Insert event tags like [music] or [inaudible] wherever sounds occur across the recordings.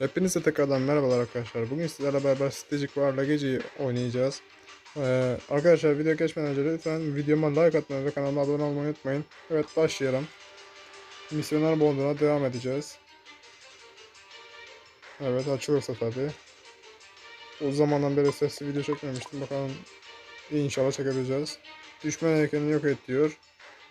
Hepinize tekrardan merhabalar arkadaşlar. Bugün sizlerle beraber Stitching War'la geceyi oynayacağız. Ee, arkadaşlar video geçmeden önce lütfen videoma like atmayı ve kanalıma abone olmayı unutmayın. Evet başlayalım. Misyoner bonduna devam edeceğiz. Evet açılırsa tabi. O zamandan beri sesli video çekmemiştim. Bakalım inşallah çekebileceğiz. Düşman heykelini yok et diyor.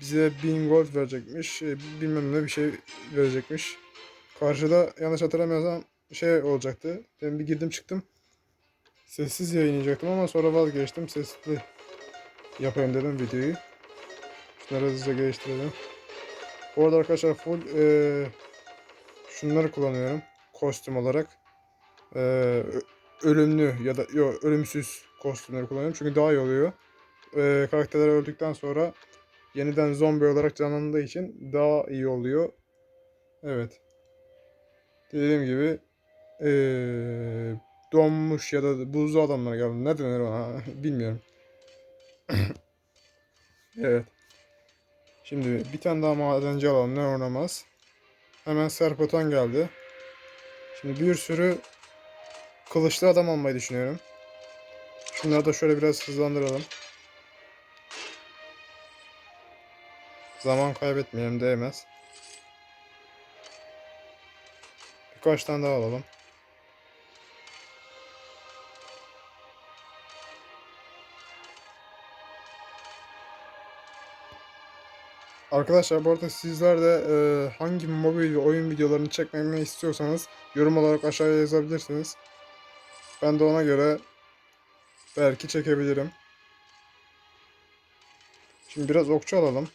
Bize 1000 gold verecekmiş. e, Bilmem ne bir şey verecekmiş. Karşıda yanlış hatırlamıyorsam şey olacaktı. Ben bir girdim çıktım. Sessiz yayınlayacaktım ama sonra vazgeçtim. Sesli yapayım dedim videoyu. Şunları hızlıca geliştirelim. Bu arada arkadaşlar full eee, şunları kullanıyorum. Kostüm olarak. Ö- ölümlü ya da yok ölümsüz kostümleri kullanıyorum. Çünkü daha iyi oluyor. Eee karakterler öldükten sonra yeniden zombi olarak canlandığı için daha iyi oluyor. Evet. Dediğim gibi eee, donmuş ya da buzlu adamlar geldi. Ne denir ona [laughs] bilmiyorum. [coughs] evet. Şimdi bir tane daha madenci alalım ne oynamaz. Hemen Serpotan geldi. Şimdi bir sürü kılıçlı adam almayı düşünüyorum. Şunları da şöyle biraz hızlandıralım. Zaman kaybetmeyelim değmez. Birkaç tane daha alalım. Arkadaşlar bu arada sizler de e, hangi mobil oyun videolarını çekmemi istiyorsanız yorum olarak aşağıya yazabilirsiniz. Ben de ona göre belki çekebilirim. Şimdi biraz okçu alalım.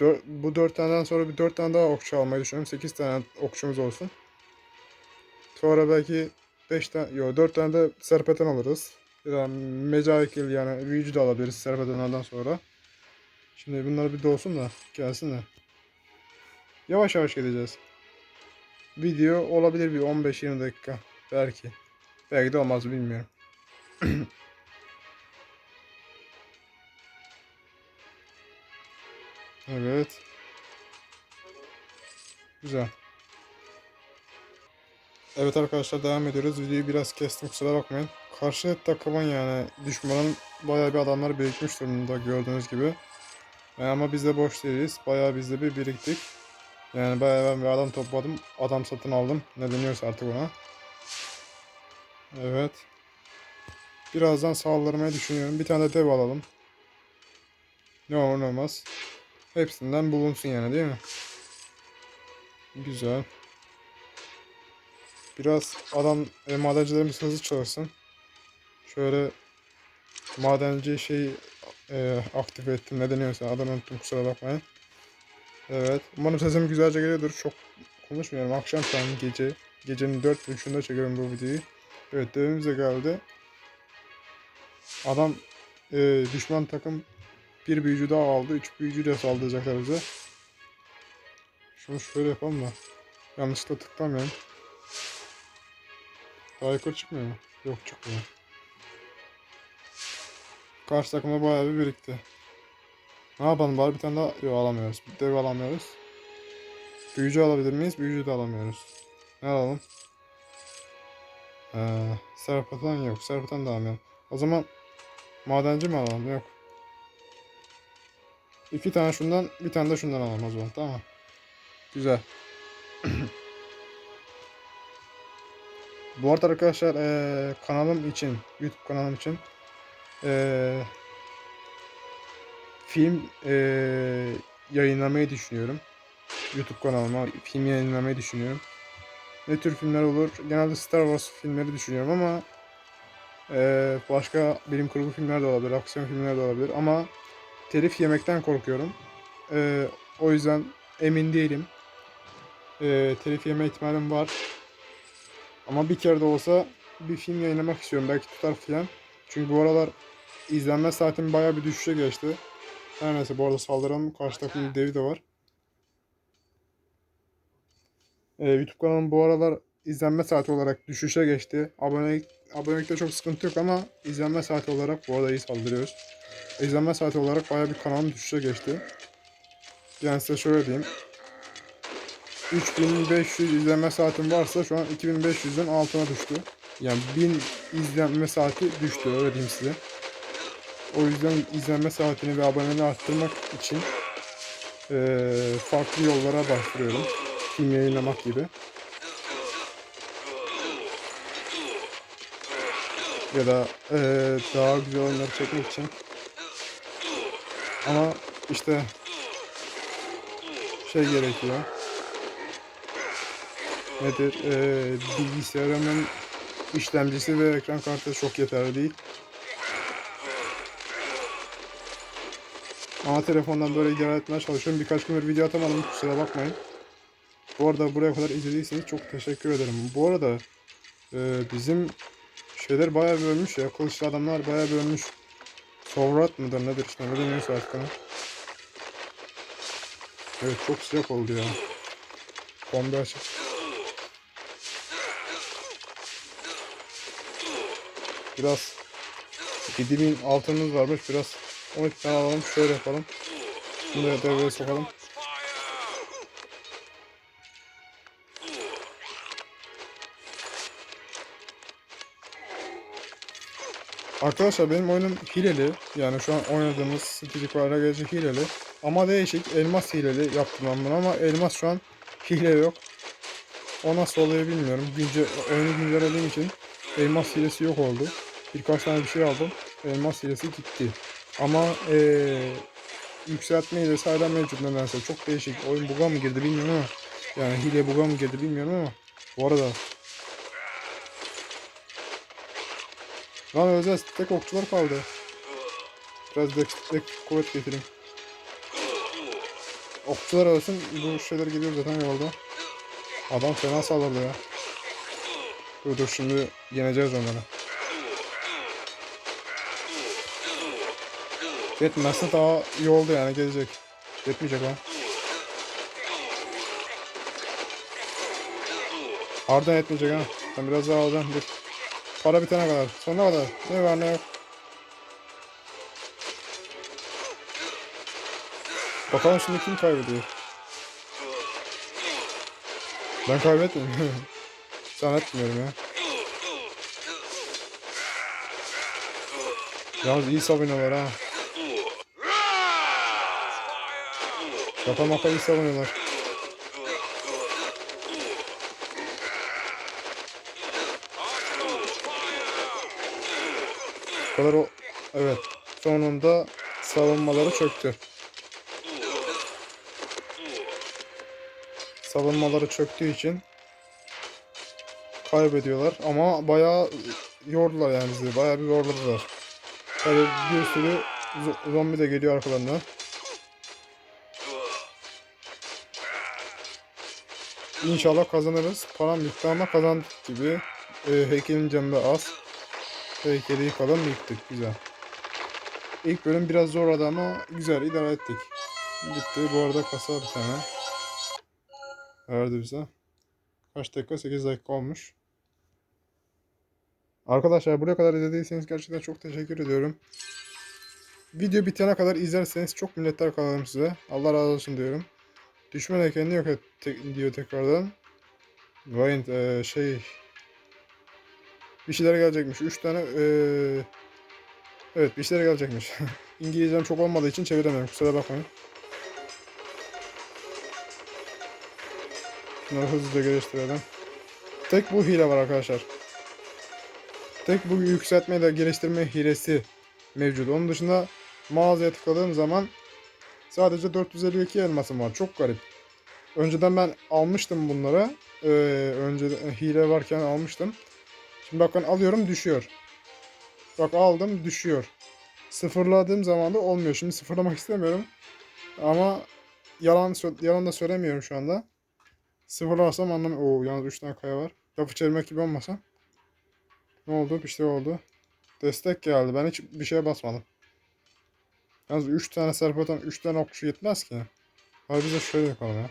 Dör- bu dört taneden sonra bir dört tane daha okçu almayı düşünüyorum. Sekiz tane okçumuz olsun. Sonra belki 5 tane, yok 4 tane de serpeten alırız. Ya da mecaikil yani büyücü de alabiliriz serpetenlerden sonra. Şimdi bunlar bir dolsun da gelsin de. Yavaş yavaş gideceğiz. Video olabilir bir 15-20 dakika belki. Belki de olmaz bilmiyorum. [clears throat] evet. Güzel. Evet arkadaşlar devam ediyoruz. Videoyu biraz kestim kusura bakmayın. Karşı takımın yani düşmanın bayağı bir adamlar birikmiş durumda gördüğünüz gibi. Yani ama biz de boş değiliz. Bayağı biz de bir biriktik. Yani bayağı ben bir adam topladım. Adam satın aldım. Ne deniyorsa artık ona. Evet. Birazdan saldırmayı düşünüyorum. Bir tane de dev alalım. Ne olur ne olmaz. Hepsinden bulunsun yani değil mi? Güzel. Biraz adam e, madencilerimiz hızlı çalışsın. Şöyle madenci şey e, aktif ettim. Ne deniyorsa adını unuttum kusura bakmayın. Evet. Umarım sesim güzelce geliyordur. Çok konuşmuyorum. Akşam şu an gece. Gecenin dört buçuğunda çekiyorum bu videoyu. Evet devimiz de geldi. Adam e, düşman takım bir büyücü daha aldı. Üç büyücü de saldıracaklar bize. Şunu şöyle yapalım da. Yanlışlıkla tıklamayalım. Daha yukarı çıkmıyor mu? Yok çıkmıyor. Karşı takımda bayağı bir birikti. Ne yapalım bari bir tane daha yok alamıyoruz. Dev alamıyoruz. Büyücü alabilir miyiz? Büyücü de alamıyoruz. Ne alalım? Ee, Serpatan yok. Serpatan da alamıyorum. O zaman madenci mi alalım? Yok. İki tane şundan, bir tane de şundan alalım o zaman. Tamam. Güzel. [clears throat] Bu arada arkadaşlar eee, kanalım için, YouTube kanalım için eee, film eee, yayınlamayı düşünüyorum. YouTube kanalıma film yayınlamayı düşünüyorum. Ne tür filmler olur? Genelde Star Wars filmleri düşünüyorum ama eee, başka bilim kurgu filmler de olabilir, aksiyon filmler de olabilir ama telif yemekten korkuyorum. Eee, o yüzden emin değilim. Eee telif yeme ihtimalim var. Ama bir kere de olsa bir film yayınlamak istiyorum. Belki tutar filan. Çünkü bu aralar izlenme saatim bayağı bir düşüşe geçti. Her neyse bu arada saldıralım. Karşı takımın devi de var. Ee, YouTube kanalım bu aralar izlenme saati olarak düşüşe geçti. Abonelik, abonelikte çok sıkıntı yok ama izlenme saati olarak bu arada iyi saldırıyoruz. İzlenme saati olarak bayağı bir kanalım düşüşe geçti. Yani size şöyle diyeyim. 3500 izlenme saatim varsa şu an 2500'ün altına düştü. Yani 1000 izlenme saati düştü öyle diyeyim size. O yüzden izlenme saatini ve aboneliğini arttırmak için eee, farklı yollara başvuruyorum. Film yayınlamak gibi. Ya da eee, daha güzel oyunları çekmek için. Ama işte şey gerekiyor. Nedir? Eee bilgisayarımın işlemcisi ve ekran kartı çok yeterli değil. Ama telefondan böyle idare etmeye çalışıyorum. Birkaç gündür video atamadım. Kusura bakmayın. Bu arada buraya kadar izlediyseniz çok teşekkür ederim. Bu arada e, bizim şeyler bayağı bölmüş ya. Kılıçlı adamlar bayağı bölmüş. Sovrat mıdır nedir işte ne deniyorsa artık. Evet çok sıcak oldu ya. Kombi açık. Biraz 7000 altınımız varmış. Biraz 12 tane alalım. Şöyle yapalım. Da devreye sokalım. Arkadaşlar benim oyunum hileli. Yani şu an oynadığımız Strategic War'a gelecek hileli. Ama değişik. Elmas hileli yaptım ben bunu ama elmas şu an hile yok. O nasıl oluyor bilmiyorum. Günce, oyunu güncellediğim için elmas hilesi yok oldu. Birkaç tane bir şey aldım. Elmas hilesi gitti. Ama eee yükseltme hilesi hala mevcut nedense. Çok değişik. Oyun buga mı girdi bilmiyorum ama. Yani hile buga mı girdi bilmiyorum ama. Bu arada. Lan özel tek okçular kaldı. Biraz destek kuvvet getireyim. Okçular arasın bu şeyler geliyor zaten yolda. Adam fena saldırdı ya. Dur dur şimdi yeneceğiz onları. Yetmezse daha iyi oldu yani gelecek. Yetmeyecek ha. Harbiden yetmeyecek ha. Ben biraz daha alacağım. Dur. Para bitene kadar. Sonuna kadar. Ne var ne yok. Bakalım şimdi kim kaybediyor. Ben kaybetmiyorum. [laughs] Zannetmiyorum ya. Yalnız iyi savunuyorlar ha. Şaka maka iyi savunuyorlar. Bu kadar o... Evet. Sonunda savunmaları çöktü. Savunmaları çöktüğü için kaybediyorlar ama bayağı yordular yani bizi. Bayağı bir zorladılar. Tabii bir sürü zo- zombi de geliyor arkalarından. İnşallah kazanırız. Param bitti ama kazandık gibi. Ee, heykelin canı az. Heykeli yıkalım yıktık. Güzel. İlk bölüm biraz zorladı ama güzel idare ettik. Bitti. Bu arada kasa bir tane. Verdi bize. Kaç dakika? 8 dakika olmuş. Arkadaşlar buraya kadar izlediyseniz gerçekten çok teşekkür ediyorum. Video bitene kadar izlerseniz çok minnettar kalırım size. Allah razı olsun diyorum. Düşman heykelini yok et te- diyor tekrardan. Vayne eee, şey bir şeyler gelecekmiş. 3 tane eee, evet bir şeyler gelecekmiş. [laughs] İngilizcem çok olmadığı için çeviremiyorum. Kusura bakmayın. Bunları hızlıca geliştirelim. Tek bu hile var arkadaşlar. Tek bu yükseltme ile geliştirme hilesi mevcut. Onun dışında mağazaya tıkladığım zaman sadece 452 elmasım var. Çok garip. Önceden ben almıştım bunları. Ee, önce hile varken almıştım. Şimdi bakın alıyorum düşüyor. Bak aldım düşüyor. Sıfırladığım zaman da olmuyor. Şimdi sıfırlamak [laughs] istemiyorum. Ama yalan yalan da söylemiyorum şu anda. Sıfırlarsam anlam. Oo yalnız 3 tane kaya var. Lafı çevirmek gibi olmasa. Ne oldu? Bir şey oldu. Destek geldi. Ben hiç bir şeye basmadım. Yalnız 3 tane serpatan 3 tane okçu yetmez ki. Hadi biz de şöyle yapalım ya.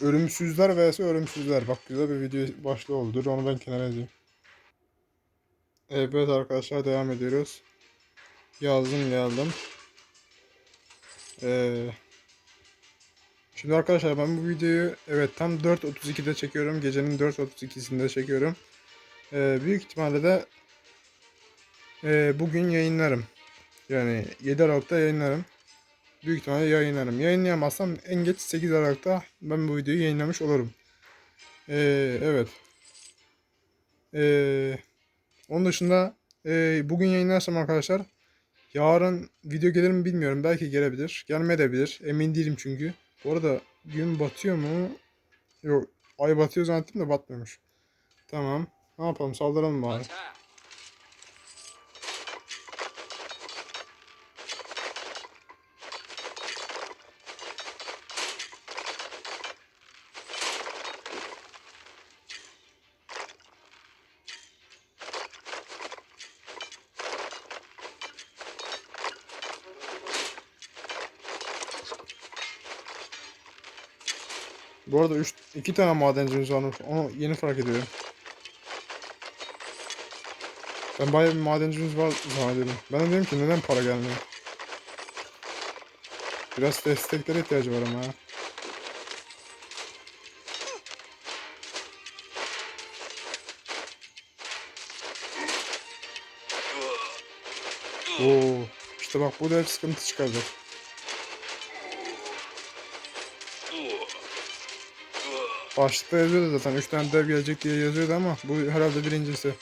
Ölümsüzler vs ölümsüzler. Bak güzel bir video başlığı oldu. Dur onu ben kenara yazayım. Evet arkadaşlar devam ediyoruz. Yazdım geldim. Ee, şimdi arkadaşlar ben bu videoyu evet tam 4.32'de çekiyorum. Gecenin 4.32'sinde çekiyorum. Ee, büyük ihtimalle de e, bugün yayınlarım. Yani 7 Aralık'ta yayınlarım. Büyük ihtimalle yayınlarım. Yayınlayamazsam en geç 8 Aralık'ta ben bu videoyu yayınlamış olurum. Ee, evet. Ee, onun dışında e, bugün yayınlarsam arkadaşlar yarın video gelir mi bilmiyorum. Belki gelebilir. Gelmeyebilir. Emin değilim çünkü. Bu arada gün batıyor mu? Yok. Ay batıyor zannettim de batmıyormuş. Tamam. Ne yapalım? Saldıralım bari. Bu arada 3 2 tane madencimiz varmış. Onu yeni fark ediyorum. Ben bayağı bir madencimiz var zannediyorum. Ben de diyorum ki neden para gelmiyor? Biraz desteklere ihtiyacı var ama ha. Oo, işte bak bu da hep sıkıntı çıkaracak. Başlıkta yazıyordu zaten 3 tane dev gelecek diye yazıyordu ama bu herhalde birincisi.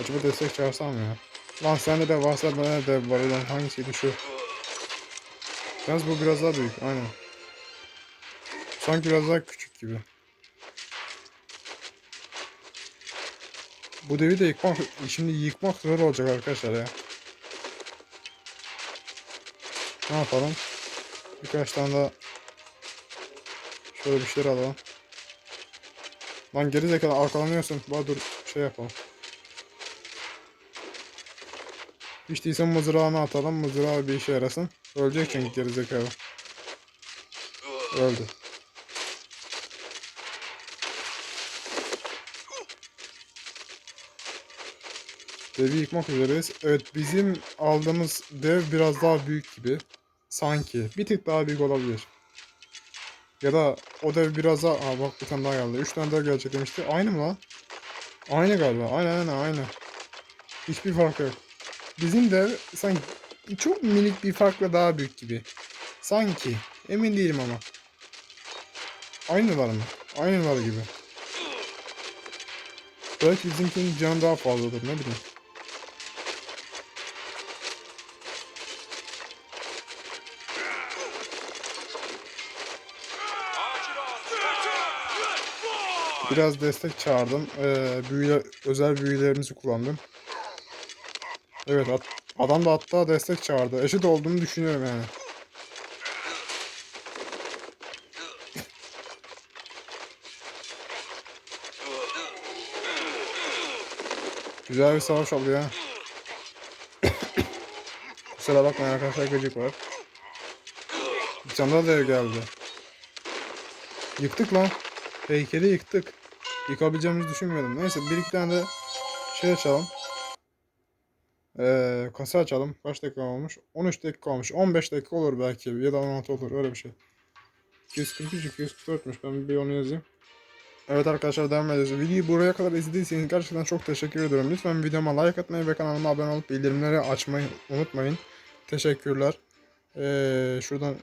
Acaba destek çağırsam ya? Lan sende de varsa bana de var olan hangisiydi şu? Yalnız bu biraz daha büyük aynen. Sanki biraz daha küçük gibi. Bu devi de yıkmak, şimdi yıkmak zor olacak arkadaşlar ya. Ne yapalım? Birkaç tane daha şöyle bir şeyler alalım. Lan geri zekalı arkalanıyorsun. Bana dur şey yapalım. Hiç değilse mızrağını atalım. Mızrağı bir işe yarasın. Ölecek çünkü geri zekalı. Öldü. Devi yıkmak üzereyiz. Evet bizim aldığımız dev biraz daha büyük gibi. Sanki. Bir tık daha büyük olabilir. Ya da o dev biraz daha... Aa bak bir tane daha geldi. Üç tane daha gelecek demişti. Aynı mı lan? Aynı galiba. Aynen aynen aynı. Hiçbir fark yok. Bizim dev sanki çok minik bir farkla daha büyük gibi. Sanki. Emin değilim ama. Aynılar mı? Aynılar gibi. Belki bizimkinin canı daha fazladır ne bileyim. Biraz destek çağırdım. Ee, büyüler, özel büyülerimizi kullandım. Evet at- adam da hatta destek çağırdı. Eşit olduğunu düşünüyorum yani. Güzel bir savaş oldu ya. [coughs] Kusura bakmayın arkadaşlar gıcık var. Canına dev geldi. Yıktık lan. Heykeli yıktık. Yıkabileceğimizi düşünmüyordum. Neyse bir iki tane de şey açalım. Ee, kasa açalım. Kaç dakika olmuş? 13 dakika olmuş. 15 dakika olur belki. Ya da 16 olur. Öyle bir şey. 243, 244'müş. Ben bir onu yazayım. Evet arkadaşlar devam ediyoruz. Videoyu buraya kadar izlediyseniz gerçekten çok teşekkür ediyorum. Lütfen videoma like atmayı ve kanalıma abone olup bildirimleri açmayı unutmayın. Teşekkürler. Ee, şuradan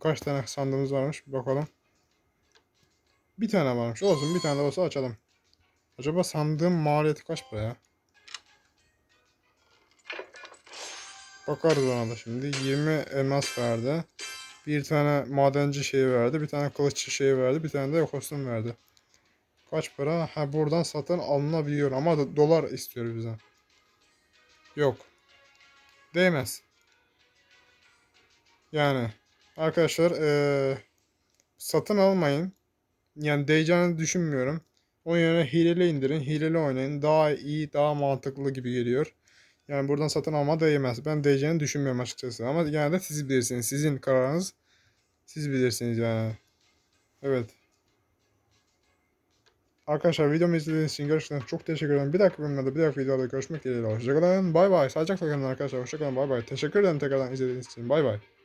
kaç tane sandığımız varmış bakalım. Bir tane varmış. Olsun bir tane de olsa açalım. Acaba sandığın maliyeti kaç para ya? Bakarız ona da şimdi. 20 elmas verdi. Bir tane madenci şeyi verdi. Bir tane kılıççı şeyi verdi. Bir tane de kostüm verdi. Kaç para? Ha buradan satın alınabiliyor ama dolar istiyor bizden. Yok. Değmez. Yani arkadaşlar eee, satın almayın. Yani değeceğini düşünmüyorum. O yerine hileli indirin. Hileli oynayın. Daha iyi, daha mantıklı gibi geliyor. Yani buradan satın alma değmez. Ben değeceğini düşünmüyorum açıkçası. Ama genelde siz bilirsiniz. Sizin kararınız. Siz bilirsiniz yani. Evet. Arkadaşlar videomu izlediğiniz için gerçekten çok teşekkür ederim. Bir dahaki bölümde bir dahaki videoda görüşmek dileğiyle. Hoşçakalın. Bay bay. Sağlıcakla kalın arkadaşlar. Hoşçakalın. Bay bay. Teşekkür ederim tekrardan izlediğiniz için. Bay bay.